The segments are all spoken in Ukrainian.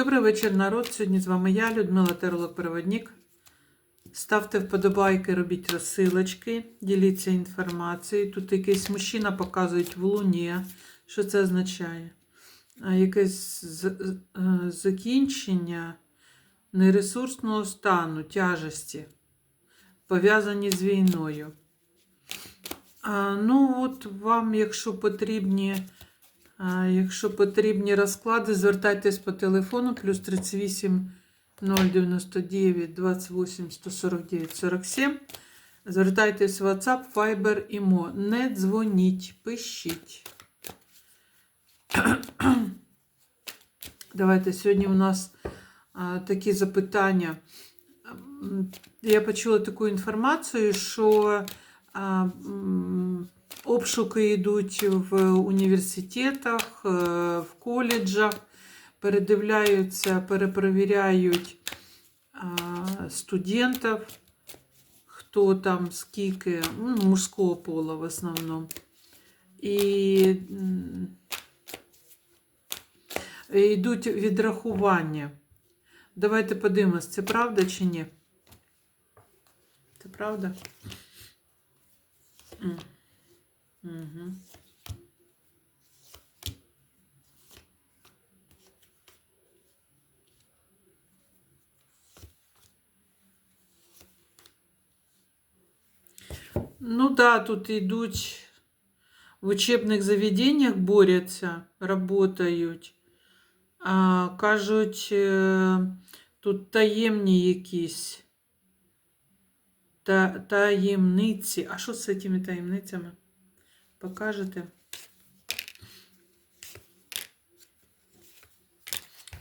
Добрий вечір, народ. Сьогодні з вами я, Людмила Теролог-Переводник. Ставте вподобайки, робіть розсилочки, діліться інформацією. Тут якийсь мужчина показують в луні. Що це означає? Якесь е, закінчення нересурсного стану, тяжесті, пов'язані з війною. Ну, от вам, якщо потрібні. Якщо потрібні розклади, звертайтесь по телефону плюс 38 099 28 149 47. Звертайтесь в WhatsApp, Viber, Imo. Не дзвоніть, пишіть. Давайте сьогодні у нас такі запитання. Я почула таку інформацію, що обшуки йдуть в університетах, е, в коледжах, передивляються, перепровіряють студентів, хто там скільки, ну, мужського пола в основному. І йдуть відрахування. Давайте подивимось, це правда чи ні? Це правда? Угу. Ну да, тут йдуть в учебних заведеннях борються, работають. А, кажуть, е, тут таємні якісь та, таємниці. А що з цими таємницями? Покажете?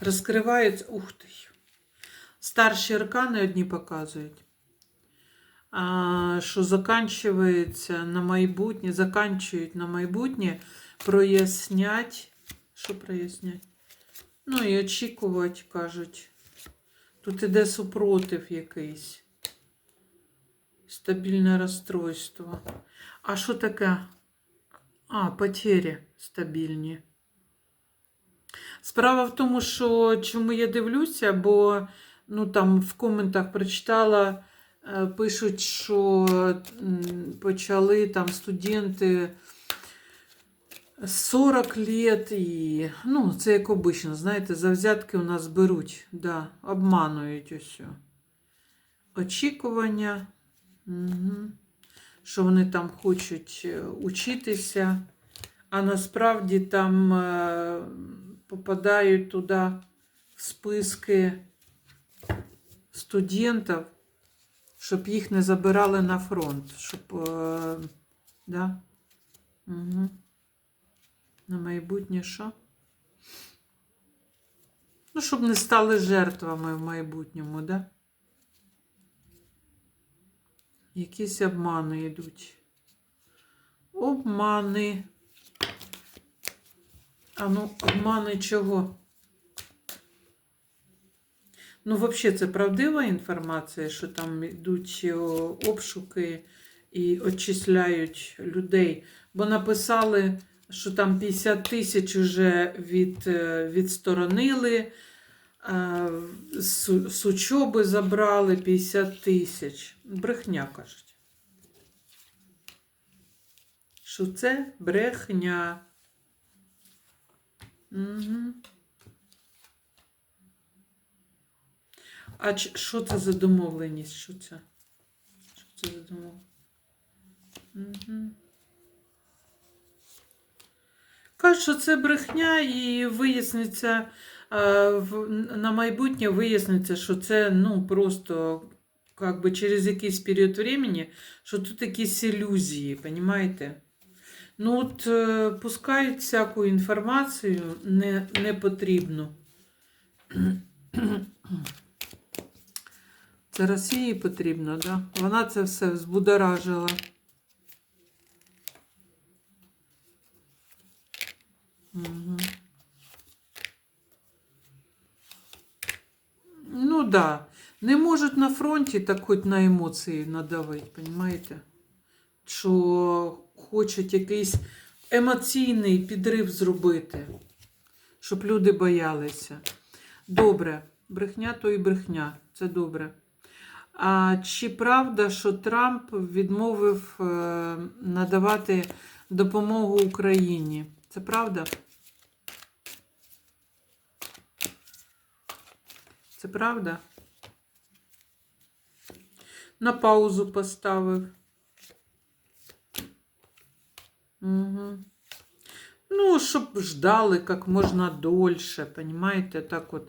Розкриваються. Ух ти. Старші аркани одні показують. А, що заканчується на майбутнє, заканчують на майбутнє, прояснять. Що прояснять? Ну і очікувати, кажуть. Тут іде супротив якийсь. Стабільне розстройство. А що таке? А, потері стабільні. Справа в тому, що чому я дивлюся, бо ну, там в коментах прочитала, е, пишуть, що почали там студенти 40 лет і, ну, це як обично, знаєте, за взятки у нас беруть, да, обманують ось. Очікування. Угу. Що вони там хочуть е, учитися, а насправді там е, попадають туди в списки студентів, щоб їх не забирали на фронт, щоб е, да? угу. на майбутнє що? Ну, щоб не стали жертвами в майбутньому, да? Якісь обмани йдуть. Обмани. А ну, обмани чого? Ну, взагалі, це правдива інформація, що там йдуть обшуки і очисляють людей. Бо написали, що там 50 тисяч вже від, е, відсторонили, з, з учоби забрали 50 тисяч. Брехня кажуть. Що це брехня. Угу. А що це за домовленість? Що це? Що це за домовленість? Угу. Кажуть, що це брехня і виясниться на майбутнє виясниться, що це ну просто как би через якийсь період времени, що тут якісь ілюзії, понимаєте? Ну от е, пускають всяку інформацію не, не потрібну. Це Росії потрібно, да? Вона це все взбудоражила. Угу. Ну да. Не можуть на фронті так хоч на емоції надавити, розумієте? Що хочуть якийсь емоційний підрив зробити, щоб люди боялися. Добре. Брехня то і брехня. Це добре. А чи правда, що Трамп відмовив е, надавати допомогу Україні? Це правда? Це правда? На паузу поставив. Угу. Ну, щоб ждали як можна дольше, понимаєте, так от.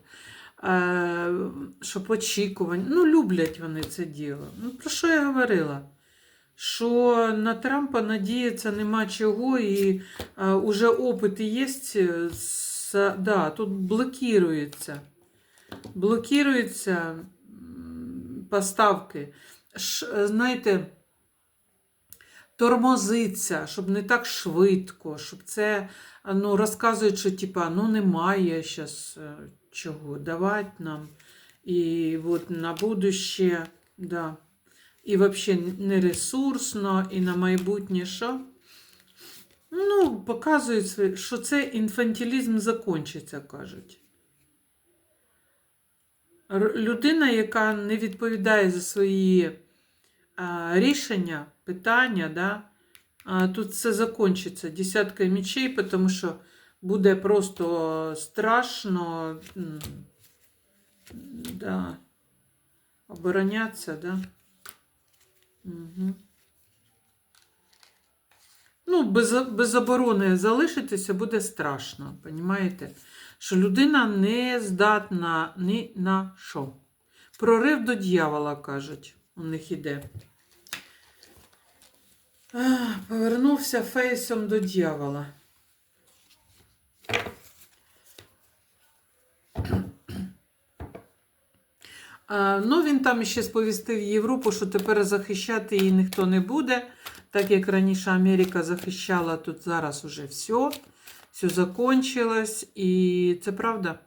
Е, щоб очікування. Ну, люблять вони це діло. Ну, про що я говорила? Що на Трампа надіятися нема чого, і е, уже опит є, з, да, тут блокується. Блокуються поставки. Ш, знаєте, тормозиться, щоб не так швидко, щоб це ну, розказують, що типа, ну немає зараз чого давати нам. І от на будуще, да. І взагалі не ресурсно, і на майбутнє що? Ну, показують, що це інфантилізм закінчиться, кажуть. Людина, яка не відповідає за свої рішення, питання, да, тут все закінчиться десятка мечей, тому що буде просто страшно да, оборонятися, да. Угу. Ну, без, без оборони залишитися буде страшно, понімаєте? Що людина не здатна ні на що. Прорив до дьявола, кажуть, у них іде. Повернувся фейсом до дьявола. Ну, він там ще сповістив Європу, що тепер захищати її ніхто не буде, так як раніше Америка захищала, тут зараз уже все, все закончилось, і це правда.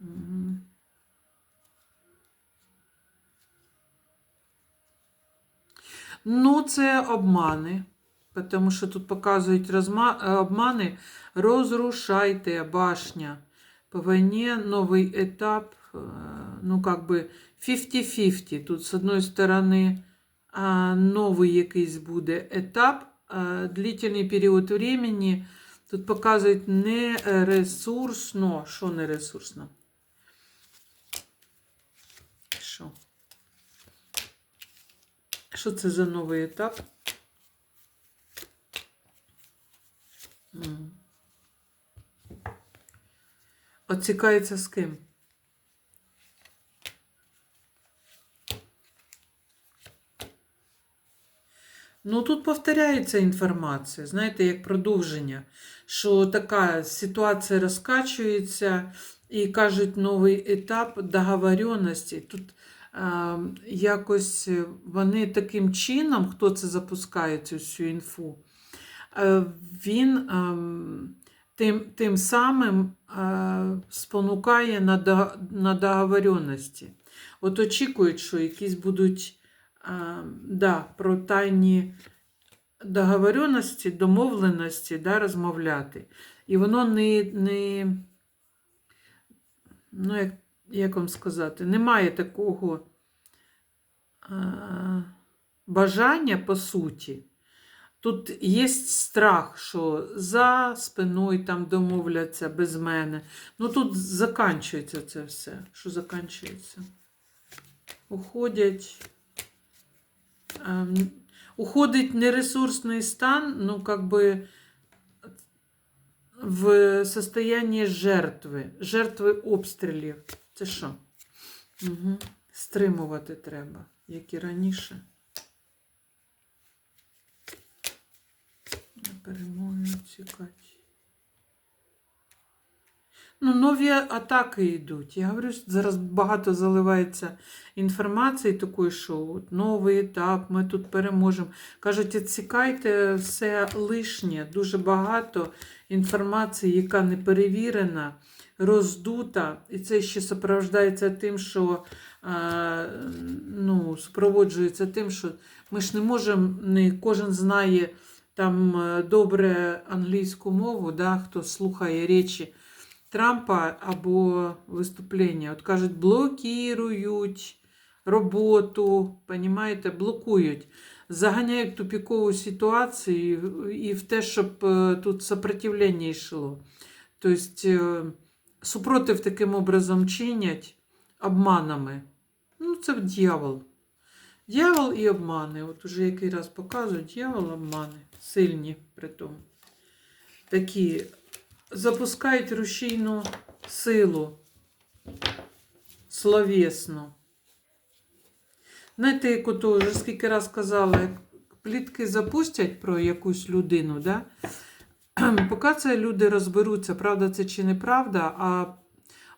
Мгм. Ну, це обмани, тому що тут показують розма... е, обмани. Розрушайте башня. По войне новый этап, э, ну, как бы 50-50. Тут, з одної сторони, а, новий якийсь буде етап, длительний період времени. Тут показують не ресурсно. Що не ресурсно? Що? Що це за новий етап? Оцікається з ким? Ну, тут повторяється інформація, знаєте, як продовження, що така ситуація розкачується і кажуть новий етап договоренності. Тут е, якось вони таким чином, хто це запускає цю всю інфу, він е, тим, тим самим е, спонукає на, на договоренності. От очікують, що якісь будуть а, да, про тайні договоренності, домовленості да, розмовляти. І воно не, не ну, як, як вам сказати, немає такого а, бажання по суті. Тут є страх, що за спиною там домовляться без мене. Ну тут заканчується це все. Що заканчується? Уходять. Ем, уходить нересурсний стан, ну, как бы в состоянні жертви, жертви обстрілів. Це що? Угу. Стримувати треба, як і раніше. Перемоги чекати. Ну, нові атаки йдуть. Я говорю, що зараз багато заливається інформації такої, що от новий етап, ми тут переможемо. Кажуть, відсікайте все лишнє, дуже багато інформації, яка не перевірена, роздута. І це ще супроводжується тим, що е, ну, супроводжується тим, що ми ж не можемо, не кожен знає там е, добре англійську мову, да, хто слухає речі Трампа або виступлення. От кажуть, блокують роботу, понімаєте, блокують, заганяють тупікову ситуацію і в те, щоб е, тут сопротивлення йшло. Тобто е, супротив таким образом чинять обманами. Ну, це дьявол. Дьявол і обмани. От уже який раз показують, дьявол, обмани. Сильні при тому. Такі запускають рушійну силу словесну. Знаєте, як ото вже скільки раз казала, як плітки запустять про якусь людину, да? поки це люди розберуться, правда це чи неправда, а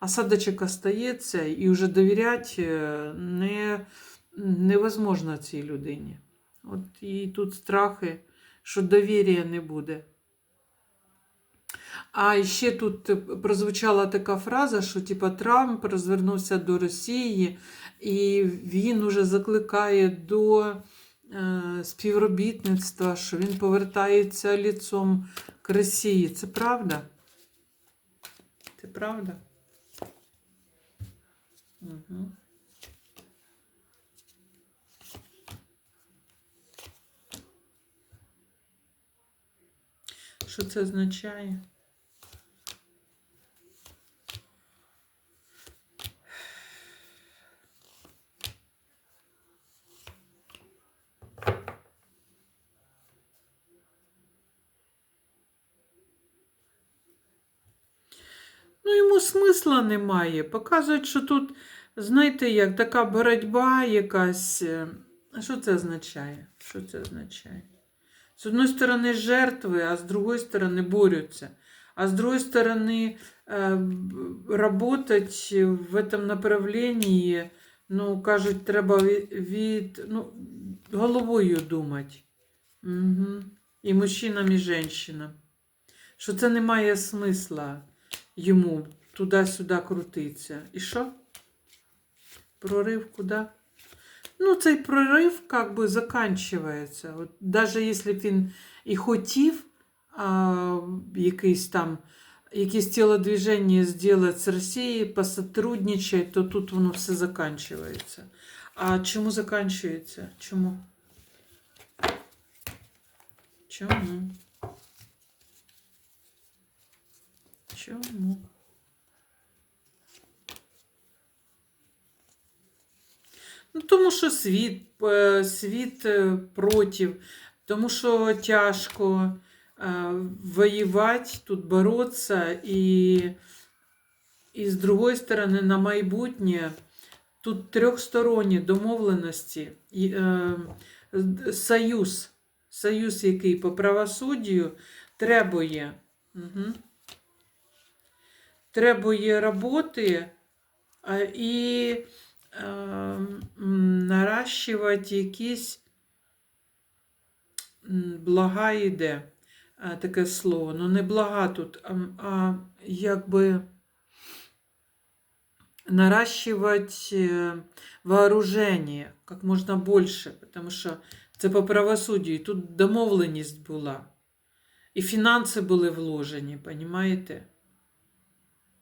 осадочок остається і вже довіряти е, не, невозможно цій людині. От і тут страхи, що довір'я не буде. А ще тут е, прозвучала така фраза, що типа Трамп розвернувся до Росії, і він уже закликає до е, співробітництва, що він повертається ліцом к Росії. Це правда? Це правда? Угу. Що це означає? Ну, йому смисла немає. Показують, що тут, знаєте, як така боротьба якась. е, що це означає? Що це означає? З одної сторони, жертви, а з другої сторони борються. А з другої сторони, е, работать в этом направлении, ну, кажуть, треба від ну, головою думати. Угу. І мужчинам, і жінкам. Що це не має смисла йому туди-сюди крутиться. І що? Прорив куди? Ну, цей прорив як би заканчується. От, даже якщо б він і хотів а, якийсь там якісь телодвиження зробити з Росією, посотрудничати, то тут воно все заканчується. А чому заканчується? Чому? Чому? Чому? Ну, тому що світ, е, світ е, проти, тому що тяжко е, воювати, тут боротися, і, і з другої сторони, на майбутнє тут трьохсторонні домовленості, союз, союз, який по правосуддю требує. Угу. Требує роботи і е, наращувати якісь блага йде. Таке слово. Ну, не блага тут, а, а якби наращивать э, вооружение как можно больше, потому що це по правосуддю. Тут домовленість була. І фінанси були вложені, понімаєте?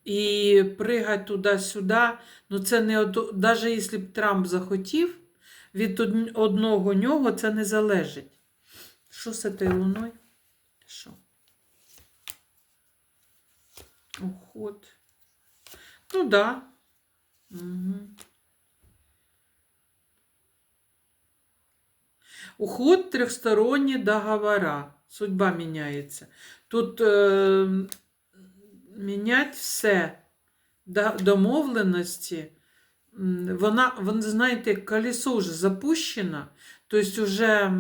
І пригати туди-сюди, ну це не навіть якщо б Трамп захотів, від одного нього це не залежить. Що з цією луною? Що? Уход. Ну так. Да. Угу. Уход трехсторонние договора. Судьба міняється. Тут е, мінять все. Домовленості. Вона, вона, знаєте, колесо вже запущено, тобто вже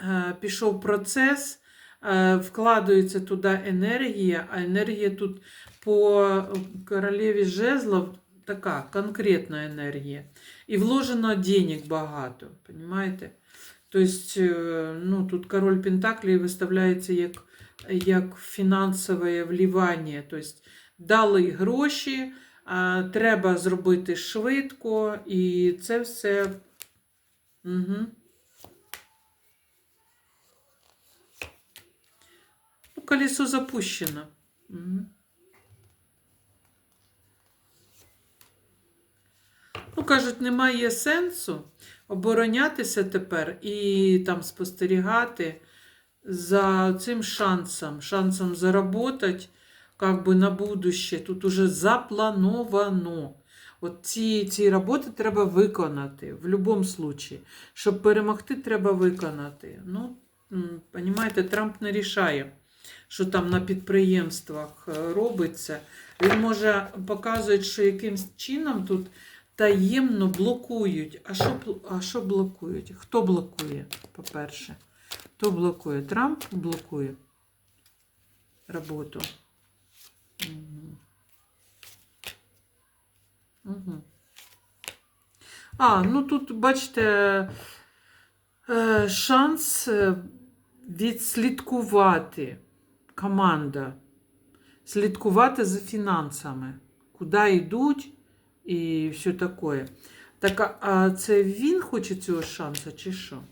е, пішов процес, е, вкладається туди енергія, а енергія тут по королеві жезлов така конкретна енергія. І вложено денег багато, понимаєте? Тобто, е, ну, тут король Пентаклей виставляється як, як фінансове вливання. Тобто дали гроші, треба зробити швидко, і це все. Угу. Ну, колесо запущено. Угу. Ну, кажуть, немає сенсу оборонятися тепер і там спостерігати за цим шансом, шансом заработать как бы на будуще. Тут уже заплановано. От ці, ці роботи треба виконати в будь-якому випадку. Щоб перемогти, треба виконати. Ну, м, Трамп не рішає, що там на підприємствах е, робиться. Він може показує, що якимсь чином тут таємно блокують. А що, а що блокують? Хто блокує, по-перше? Хто блокує? Трамп блокує роботу. Мгм. А, ну тут, бачите, е, шанс е, відслідкувати команда, слідкувати за фінансами, куди йдуть і все таке. Так, а це він хоче цього шансу, чи що?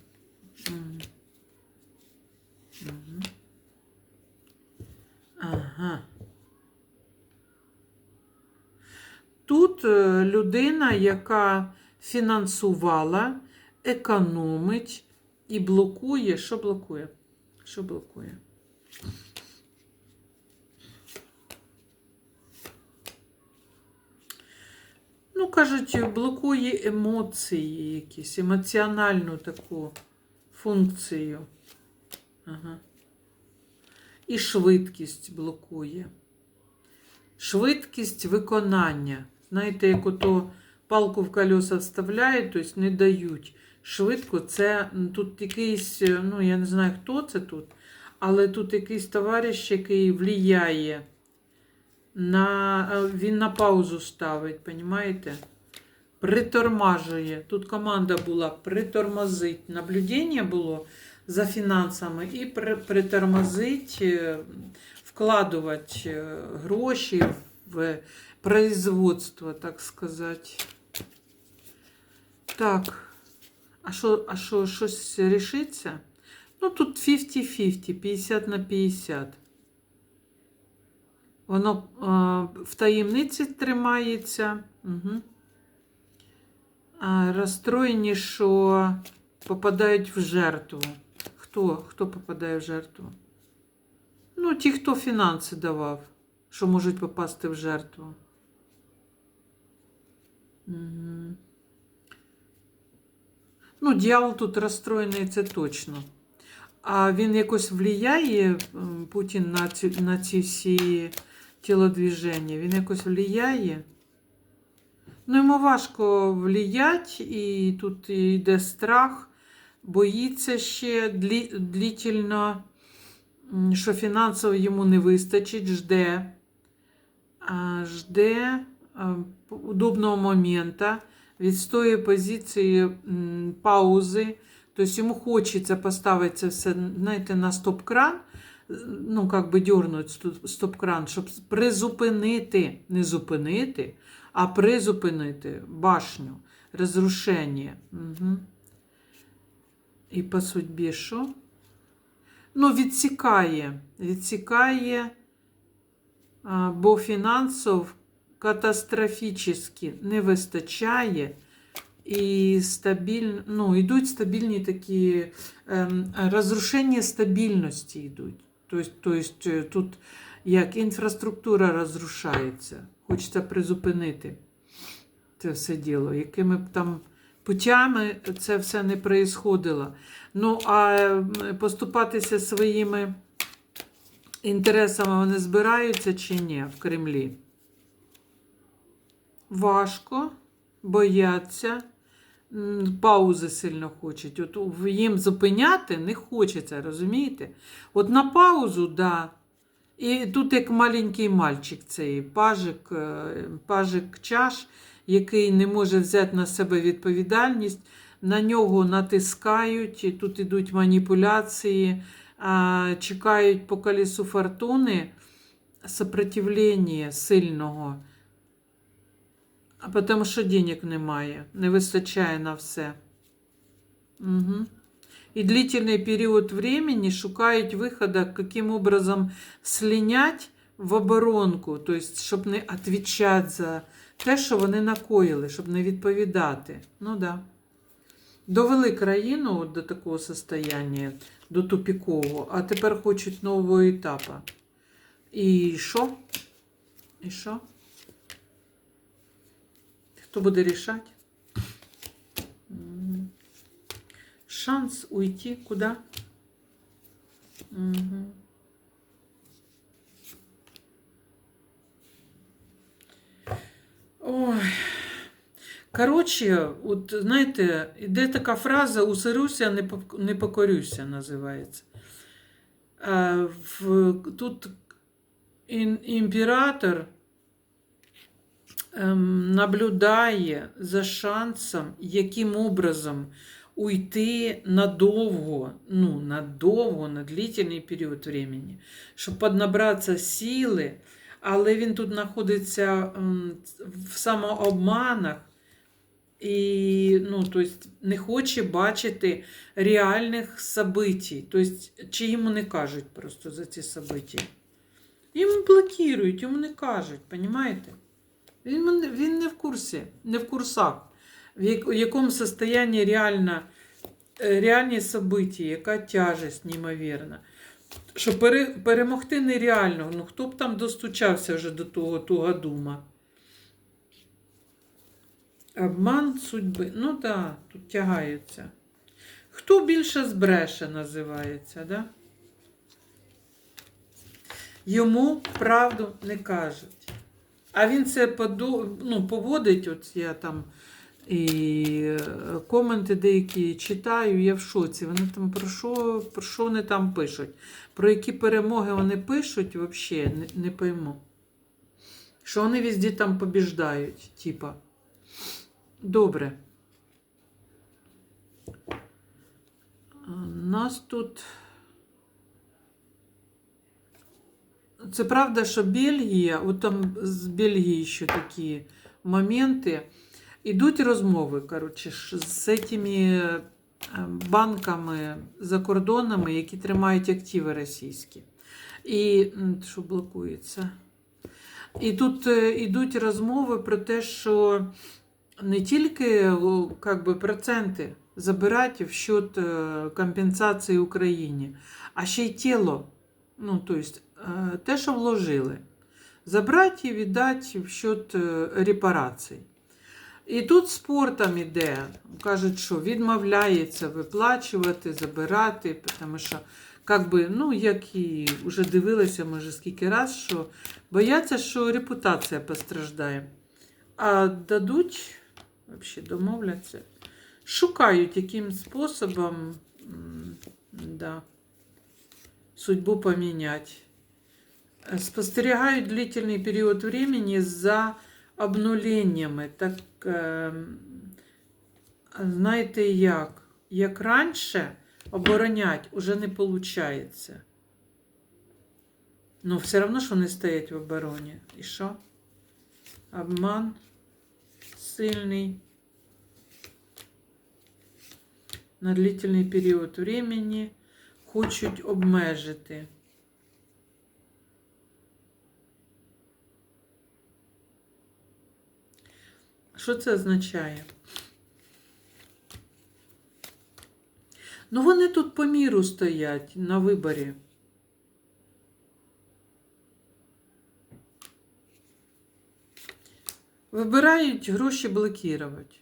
Ага. Тут е, людина, яка фінансувала, економить і блокує. Що блокує? Що блокує? Ну, кажуть, блокує емоції якісь, емоціональну таку функцію. Ага. І швидкість блокує. Швидкість виконання. Знаєте, як ото палку в колеса вставляють, тобто не дають. Швидко це тут якийсь, е, ну я не знаю, хто це тут, але тут якийсь товариш, який влияє на. е, Він на паузу ставить, понімаєте? Притормажує. Тут команда була притормозить. Наблюдення було за фінансами і притормозить, е, вкладувати е, гроші в производство, так сказати. Так. А що, а що, щось рішиться? Ну, тут 50-50, 50 на 50. Воно е, в таємниці тримається. Угу. А, розстроєні, що попадають в жертву. Хто? Хто попадає в жертву? Ну, ті, хто фінанси давав, що можуть попасти в жертву. Угу. Ну, дьявол тут розстроєний, це точно. А він якось влияє, Путін, на ці, на ці всі тілодвіження? Він якось влияє? Ну, йому важко влиять, і тут йде страх, боїться ще длі, длительно, що фінансово йому не вистачить, жде, жде удобного моменту, відстоює позиції паузи. Тобто йому хочеться поставити це все, знаєте, на стоп-кран, ну, як би дернути стоп-кран, щоб призупинити, не зупинити, а призупинити башню, розрушення. Угу. І по судьбі що? Ну, відсікає, відсікає, бо фінансів катастрофічно не вистачає. І стабіль... ну, йдуть стабільні такі ем, розрушення стабільності йдуть. Тобто, тобто тут як інфраструктура розрушається. Хочеться призупинити це все діло. Якими б там путями це все не проїсходило. Ну, а поступатися своїми інтересами вони збираються чи ні в Кремлі? Важко, бояться, паузи сильно хочуть. От їм зупиняти не хочеться, розумієте? От на паузу, да. І тут як маленький мальчик цей пажик, е, пажик чаш, який не може взяти на себе відповідальність, на нього натискають, тут ідуть маніпуляції, чекають по колесу фортуни сопротивлення сильного. А тому що денег немає, не вистачає на все. Угу. І длительний період времени шукають виходу, яким образом слинять в оборонку, тобто, щоб не відповідати за те, що вони накоїли, щоб не відповідати. Ну да. Довели країну до такого состояння, до тупікового, а тепер хочуть нового етапу. І що? І що? Хто буде рішати? Шанс уйти куда? Угу. Ой. Коротше, от знаєте, іде така фраза усируся, не пок- не покорюся, називається. А, в, тут імператор ем, наблюдає за шансом, яким образом уйти надовго, ну, надовго, на длительний період времени, щоб поднабратися сили, але він тут знаходиться ем, в самообманах і ну, то есть, не хоче бачити реальних событий. Тобто, чи йому не кажуть просто за ці события. Йому блокують, йому не кажуть, розумієте? Він, мен- він не в курсі, не в курсах, в як- в якому состоянні реально, е, реальні события, яка тяжесть неймовірна. Що пере, перемогти нереально. Ну хто б там достучався вже до того тугодума? Обман судьби. Ну так, да, тут тягаються. Хто більше збреше, називається, да? Йому правду не кажуть. А він це поду... ну, поводить, от я там і е, коменти деякі читаю, я в шоці. Вони там про що, про що вони там пишуть? Про які перемоги вони пишуть, взагалі не, не пойму. Що вони везде там побіждають, типа. Добре. Нас тут. Це правда, що Бельгія, от там з Бельгії ще такі моменти. Ідуть розмови, коротше, з цими е, банками за кордонами, які тримають активи російські. І що блокується. І тут е, ідуть розмови про те, що не тільки как би, проценти забирати в счет е, компенсації Україні, а ще й тіло. Ну, то есть, е, те, що вложили. Забрати і віддати в счет е, репарацій. І тут спор там іде. Кажуть, що відмовляється виплачувати, забирати, тому що, как би, ну, як і вже дивилися, може, скільки раз, що бояться, що репутація постраждає. А дадуть, взагалі домовляться, шукають, яким способом да, судьбу поміняти. Спостерігають длительний період времени за обнуленнями. Так, знаєте як? Як раніше оборонять уже не виходить. Ну, все одно, що вони стоять в обороні. І що? Обман сильний. На длительний період времени хочуть обмежити. Що це означає? Ну, вони тут по міру стоять на виборі. Вибирають гроші блокувати.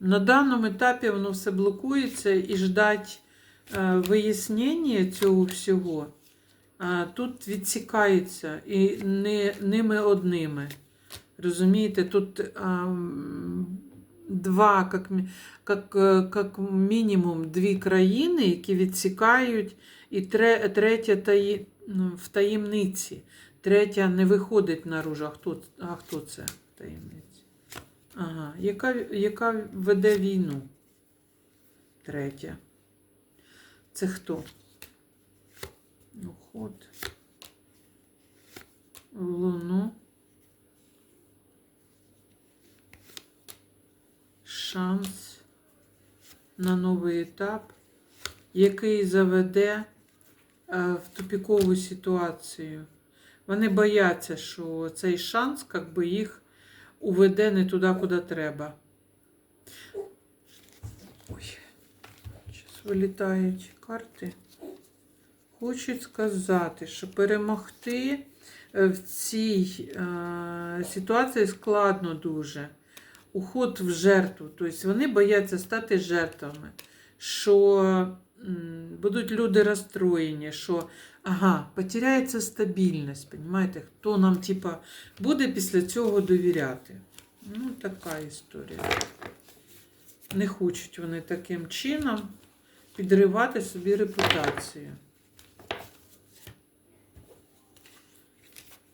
На даному етапі воно все блокується і ждать е, вияснення цього всього. А, тут відсікається і не ними одними. Розумієте, тут ам, два, як, як, е, як мінімум, дві країни, які відсікають, і тре, третя таї, ну, в таємниці. Третя не виходить наружу. А хто, а хто це в таємниці? Ага, яка, яка веде війну? Третя. Це хто? Уход. В Луну. Шанс на новий етап, який заведе в тупікову ситуацію. Вони бояться, що цей шанс как би, їх уведе не туди, куди треба. Ой, зараз вилітають карти. Хочуть сказати, що перемогти е, в цій е, ситуації складно дуже. Уход в жертву. Тобто вони бояться стати жертвами, що будуть люди розстроєні, що ага, потеряється стабільність. Понимаєте? Хто нам типа, буде після цього довіряти? Ну, така історія. Не хочуть вони таким чином підривати собі репутацію.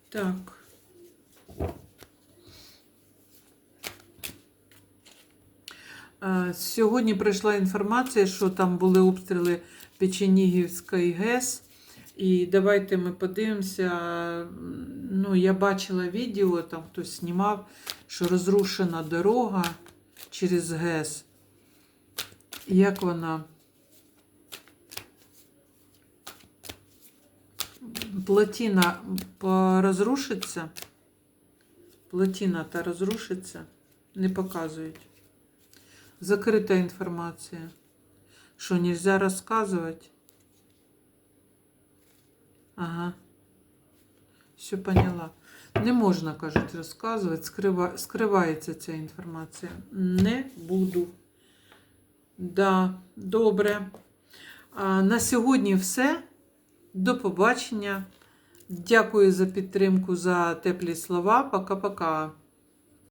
Так. Сьогодні прийшла інформація, що там були обстріли Печенігівської ГЕС. І давайте ми подивимося. Ну, я бачила відео, там хтось знімав, що розрушена дорога через ГЕС. Як вона? Плотина розрушиться. Плотина та розрушиться. Не показують. Закрита інформація. Що, нельзя розказувати? Ага. Все поняла. Не можна, кажуть, розказувати. Скрива... Скривається ця інформація. Не буду. Да, добре. А, на сьогодні все. До побачення. Дякую за підтримку, за теплі слова. Пока-пока.